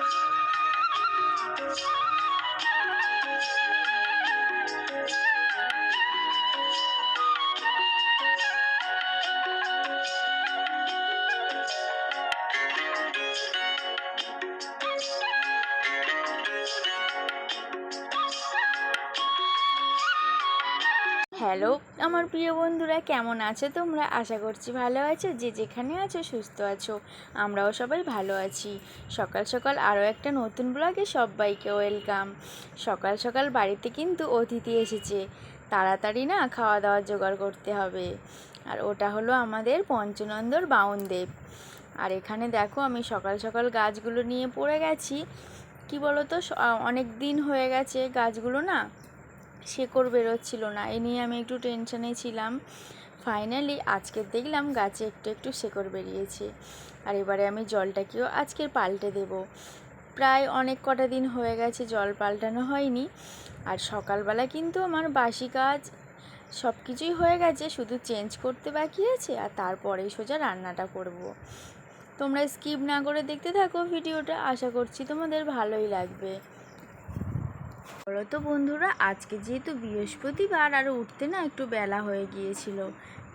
Thank you. Hello, আমার প্রিয় বন্ধুরা, কেমন আছো তোমরা? আশা করছি ভালো আছো, যে যেখানে আছো সুস্থ আছো, আমরাও সবাই ভালো আছি। সকাল সকাল আরও একটা নতুন ব্লগে সবাইকে ওয়েলকাম। সকাল সকাল বাড়িতে কিন্তু অতিথি এসেছে, তাড়াতাড়ি না খাওয়া দাওয়ার জোগাড় করতে হবে। আর ওটা হলো আমাদের পঞ্চনন্দর বাউনদেব। আর এখানে দেখো, আমি সকাল সকাল গাছগুলো নিয়ে পড়ে গেছি। কি বলো তো অনেক দিন হয়ে গেছে গাছগুলো না শেকড় বেরোচ্ছিল না। এ নিয়ে আমি একটু টেনশনে ছিলাম। ফাইনালি আজকে দেখলাম গাছে একটু একটু শেকড় বেরিয়েছে। আর এবারে আমি জলটাকেও আজকে পাল্টে দেব। প্রায় অনেক কটা দিন হয়ে গেছে জল পাল্টানো হয়নি। আর সকালবেলা কিন্তু আমার বাসি কাজ সব কিছুই হয়ে গেছে, শুধু চেঞ্জ করতে বাকি আছে আর তারপরেই সোজা রান্নাটা করব। তোমরা স্কিপ না করে দেখতে থাকো ভিডিওটা। আশা করছি তোমাদের ভালোই লাগবে। বলো তো বন্ধুরা, আজকে যেহেতু বৃহস্পতিবার আর উঠতে না একটু বেলা হয়ে গিয়েছিল,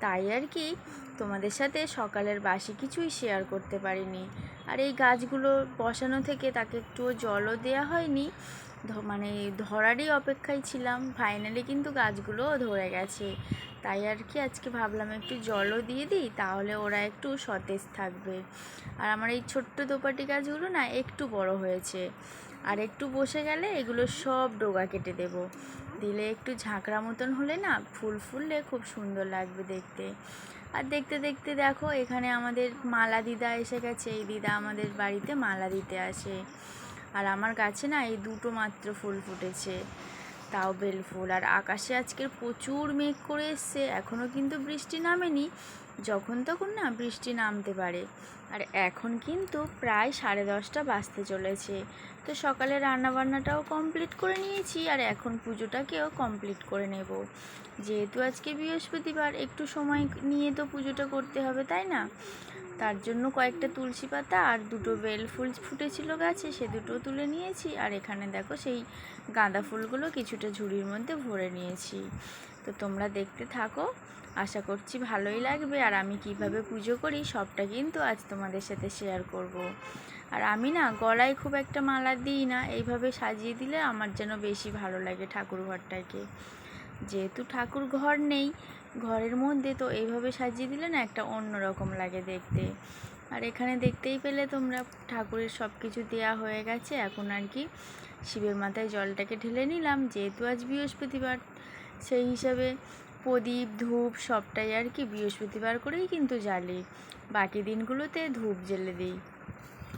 তাই আর কি তোমাদের সাথে সকালের বাসি কিছুই শেয়ার করতে পারিনি। আর এই গাছগুলো বসানো থেকে তাকে একটুও জলও দেওয়া হয়নি মানে ধরারই অপেক্ষায় ছিলাম ফাইনালি কিন্তু গাছগুলোও ধরে গেছে। তাই আর কি আজকে ভাবলাম একটু জলও দিয়ে দিই, তাহলে ওরা একটু সতেজ থাকবে। আর আমার এই ছোট্ট দোপাটি গাছগুলো না একটু বড় হয়েছে। আর একটু বসে গেলে এগুলো সব ডোগা কেটে দেব। দিলে একটু ঝাঁকড়া মতন হলে না ফুল ফুললে খুব সুন্দর লাগবে দেখতে। আর দেখতে দেখতে দেখো, এখানে আমাদের মালা দিদা এসে গেছে। এই দিদা আমাদের বাড়িতে মালা দিতে আসে। আর আমার গাছে না এই দুটো মাত্র ফুল ফুটেছে। তাও বেল ফুল আর আকাশে আজকের প্রচুর মেঘ করে এসছে এখনও কিন্তু বৃষ্টি নামেনি, যখন তখন না বৃষ্টি নামতে পারে। আর এখন কিন্তু প্রায় সাড়ে দশটা বাজতে চলেছে। তো সকালে রান্নাবান্নাটাও কমপ্লিট করে নিয়েছি, আর এখন পুজোটাকেও কমপ্লিট করে নেব। যেহেতু আজকে বৃহস্পতিবার, একটু সময় নিয়ে তো পুজোটা করতে হবে, তাই না? তার জন্য কয়েকটা তুলসী পাতা আর দুটো বেল ফুল ফুটেছিল গাছে, সে দুটো তুলে নিয়েছি। আর এখানে দেখো সেই গাঁদা ফুলগুলো কিছুটা ঝুড়ির মধ্যে ভরে নিয়েছি। তো তোমরা দেখতে থাকো, আশা করছি ভালোই লাগবে। আর আমি কীভাবে পুজো করি সবটা কিন্তু আজ তোমাদের সাথে শেয়ার করব। আর আমি না গলায় খুব একটা মালা দিই না, এইভাবে সাজিয়ে দিলে আমার যেন বেশি ভালো লাগে ঠাকুর ঘরটাকে। যেহেতু ঠাকুর ঘর নেই, ঘরের মধ্যে তো এইভাবে সাজিয়ে দিলে না একটা অন্য রকম লাগে দেখতে। আর এখানে দেখতেই পেলে তোমরা, ঠাকুরের সব কিছু দেওয়া হয়ে গেছে। এখন আর কি শিবের মাথায় জলটাকে ঢেলে নিলাম, যেহেতু আজ বৃহস্পতিবার, সেই হিসাবে প্রদীপ, ধূপ সবটাই আর কি বৃহস্পতিবার করেই কিন্তু জ্বালি। বাকি দিনগুলোতে ধূপ জ্বেলে দিই।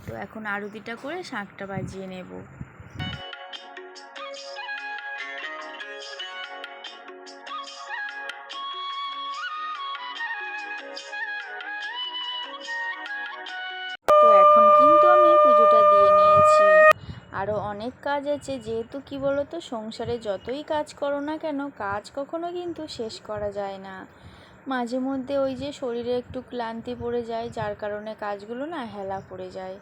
তো এখন আরতিটা করে শাঁখটা বাজিয়ে নেব। অনেক কাজ আছে, যেহেতু কি বলো তো সংসারে যতই কাজ করো না কেন, কাজ কখনো কিন্তু শেষ করা যায় না। মাঝে মধ্যে ওই যে শরীরে একটু ক্লান্তি পড়ে যায়, যার কারণে কাজগুলো না হেলা পড়ে যায়।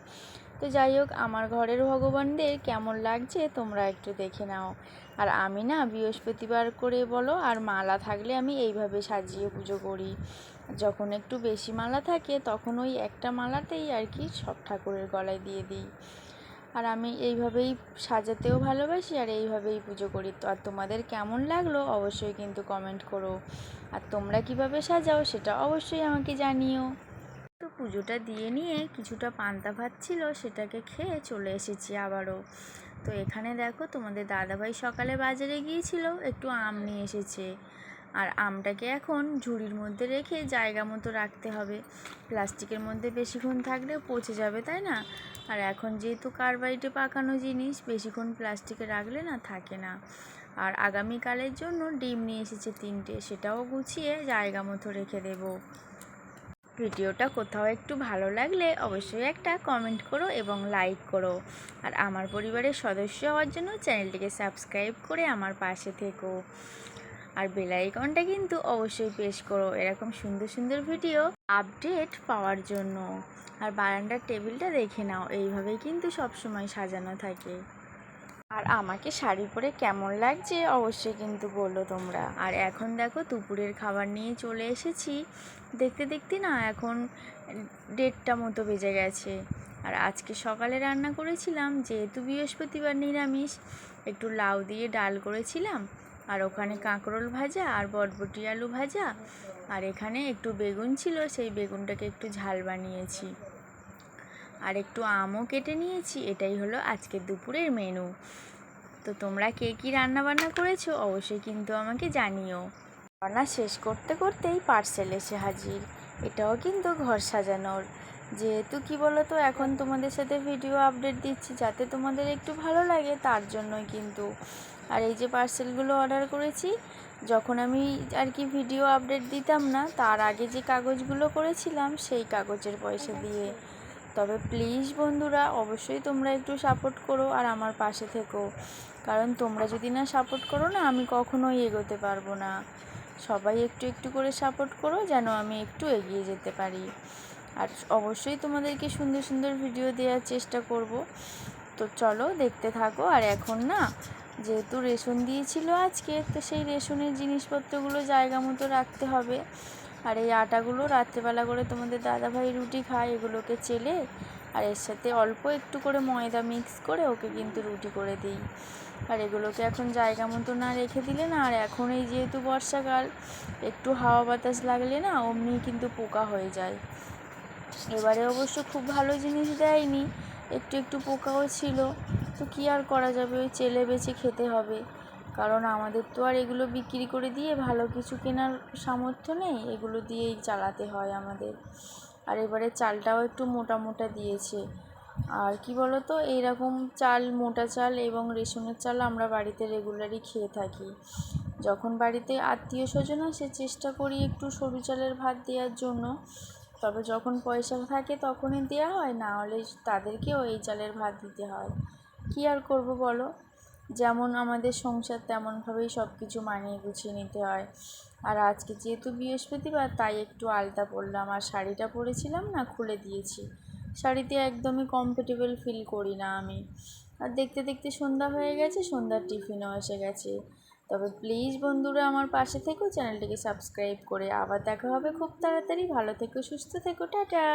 তো যাই হোক, আমার ঘরের ভগবানদের কেমন লাগছে তোমরা একটু দেখে নাও। আর আমি না বৃহস্পতিবার করে বলো, আর মালা থাকলে আমি এইভাবে সাজিয়ে পুজো করি। যখন একটু বেশি মালা থাকে, তখন ওই একটা মালাতেই আর কি সব ঠাকুরের গলায় দিয়ে দিই। আর আমি এইভাবেই সাজাতেও ভালোবাসি আর এইভাবেই পুজো করি। তো আর তোমাদের কেমন লাগল অবশ্যই কিন্তু কমেন্ট করো। আর তোমরা কীভাবে সাজাও সেটা অবশ্যই আমাকে জানিও। তো পুজোটা দিয়ে নিয়ে কিছুটা পান্তা ভাত ছিল সেটাকে খেয়ে চলে এসেছি আবারও। তো এখানে দেখো তোমাদের দাদাভাই সকালে বাজারে গিয়েছিল, একটু আম নিয়ে এসেছে। আর আমটাকে এখন ঝুড়ির মধ্যে রেখে জায়গা মতো রাখতে হবে। প্লাস্টিকের মধ্যে বেশিক্ষণ থাকলে পচে যাবে, তাই না? আর এখন যেহেতু কার্বাইডে পাকানো জিনিস, বেশিক্ষণ প্লাস্টিকে রাখলে না থাকে না। আর আগামীকালের জন্য ডিম নিয়ে এসেছে তিনটে, সেটাও গুছিয়ে জায়গা মতো রেখে দেবো। ভিডিওটা কোথাও একটু ভালো লাগলে অবশ্যই একটা কমেন্ট করো এবং লাইক করো। আর আমার পরিবারের সদস্য হওয়ার জন্য চ্যানেলটিকে সাবস্ক্রাইব করে আমার পাশে থেকো। আর বেল আইকনটা কিন্তু অবশ্যই প্রেস করো। এরকম সুন্দর সুন্দর ভিডিও আপডেট পাওয়ার জন্য। আর বারান্দার টেবিলটা দেখে নাও, এইভাবেই কিন্তু সবসময় সাজানো থাকে। আর আমাকে শাড়ি পরে কেমন লাগছে অবশ্যই কিন্তু বলল তোমরা। আর এখন দেখো দুপুরের খাবার নিয়ে চলে এসেছি। দেখতে দেখতে না এখন দেড়টা মতো বেজে গেছে। আর আজকে সকালে রান্না করেছিলাম, যেহেতু বৃহস্পতিবার নিরামিষ, একটু লাউ দিয়ে ডাল করেছিলাম। আর ওখানে কাঁকরোল ভাজা আর বটবটি আলু ভাজা। আর এখানে একটু বেগুন ছিল, সেই বেগুনটাকে একটু ঝাল বানিয়েছি। আর একটু আমও কেটে নিয়েছি, এটাই হলো আজকের দুপুরের মেনু তো তোমরা কে কী রান্নাবান্না করেছ অবশ্যই কিন্তু আমাকে জানিও। রান্না শেষ করতে করতেই পার্সেল এসে হাজির। এটাও কিন্তু ঘর সাজানোর। যেহেতু কি বলো তো এখন তোমাদের সাথে ভিডিও আপডেট দিচ্ছি যাতে তোমাদের একটু ভালো লাগে তার জন্যই কিন্তু। আর এই যে পার্সেলগুলো অর্ডার করেছি যখন আমি আর কি ভিডিও আপডেট দিতাম না তার আগে যে কাগজগুলো করেছিলাম সেই কাগজের পয়সা দিয়ে। তবে প্লিজ বন্ধুরা অবশ্যই তোমরা একটু সাপোর্ট করো আর আমার পাশে থেকো। কারণ তোমরা যদি না সাপোর্ট করো না আমি কখনোই এগোতে পারব না। সবাই একটু একটু করে সাপোর্ট করো যেন আমি একটু এগিয়ে যেতে পারি। আর অবশ্যই তোমাদেরকে সুন্দর সুন্দর ভিডিও দেওয়ার চেষ্টা করব। তো চলো দেখতে থাকো, আর এখন না, যেহেতু রেশন দিয়েছিল আজকে, তো সেই রেশনের জিনিসপত্রগুলো জায়গা মতো রাখতে হবে। আর এই আটাগুলো রাত্রেবেলা করে তোমাদের দাদাভাই রুটি খায়, এগুলোকে চেলে, আর এর সাথে অল্প একটু করে ময়দা মিক্স করে ওকে কিন্তু রুটি করে দিই। আর এগুলোকে এখন জায়গা মতো না রেখে দিলে না, আর এখন এই যেহেতু বর্ষাকাল, একটু হাওয়া বাতাস লাগলে না, অমনি কিন্তু পোকা হয়ে যায়। এবারে অবশ্য খুব ভালো জিনিস দেয়নি। একটু একটু পোকাও ছিল। তো কী আর করা যাবে? ওই চেলে বেছে খেতে হবে। কারণ আমাদের তো আর এগুলো বিক্রি করে দিয়ে ভালো কিছু কেনার সামর্থ্য নেই। এগুলো দিয়েই চালাতে হয় আমাদের। আর এবারে চালটাও একটু মোটা মোটা দিয়েছে। আর কি বলো তো এইরকম চাল, মোটা চাল এবং রেশনের চাল আমরা বাড়িতে রেগুলারই খেয়ে থাকি। যখন বাড়িতে আত্মীয় স্বজন আসে, চেষ্টা করি একটু সরু চালের ভাত দেওয়ার জন্য। তবে যখন পয়সা থাকে তখনই দেওয়া হয়, না হলে তাদেরকেও এই চালের ভাত দিতে হয়। কী আর করব বলো? যেমন আমাদের সংসার তেমনভাবেই সব কিছু মানিয়ে গুছিয়ে নিতে হয়। আর আজকে যেহেতু বৃহস্পতিবার, তাই একটু আলতা পরলাম। আর শাড়িটা পরেছিলাম না, খুলে দিয়েছি। শাড়িতে একদমই কমফোর্টেবল ফিল করি না আমি। আর দেখতে দেখতে সন্ধ্যা হয়ে গেছে, সন্ধ্যার টিফিনও এসে গেছে। তবে প্লিজ বন্ধুরা আমার পাশে থেকো, চ্যানেলটিকে সাবস্ক্রাইব করে আবার দেখা হবে খুব তাড়াতাড়ি। ভালো থেকো, সুস্থ থেকো, টাটা!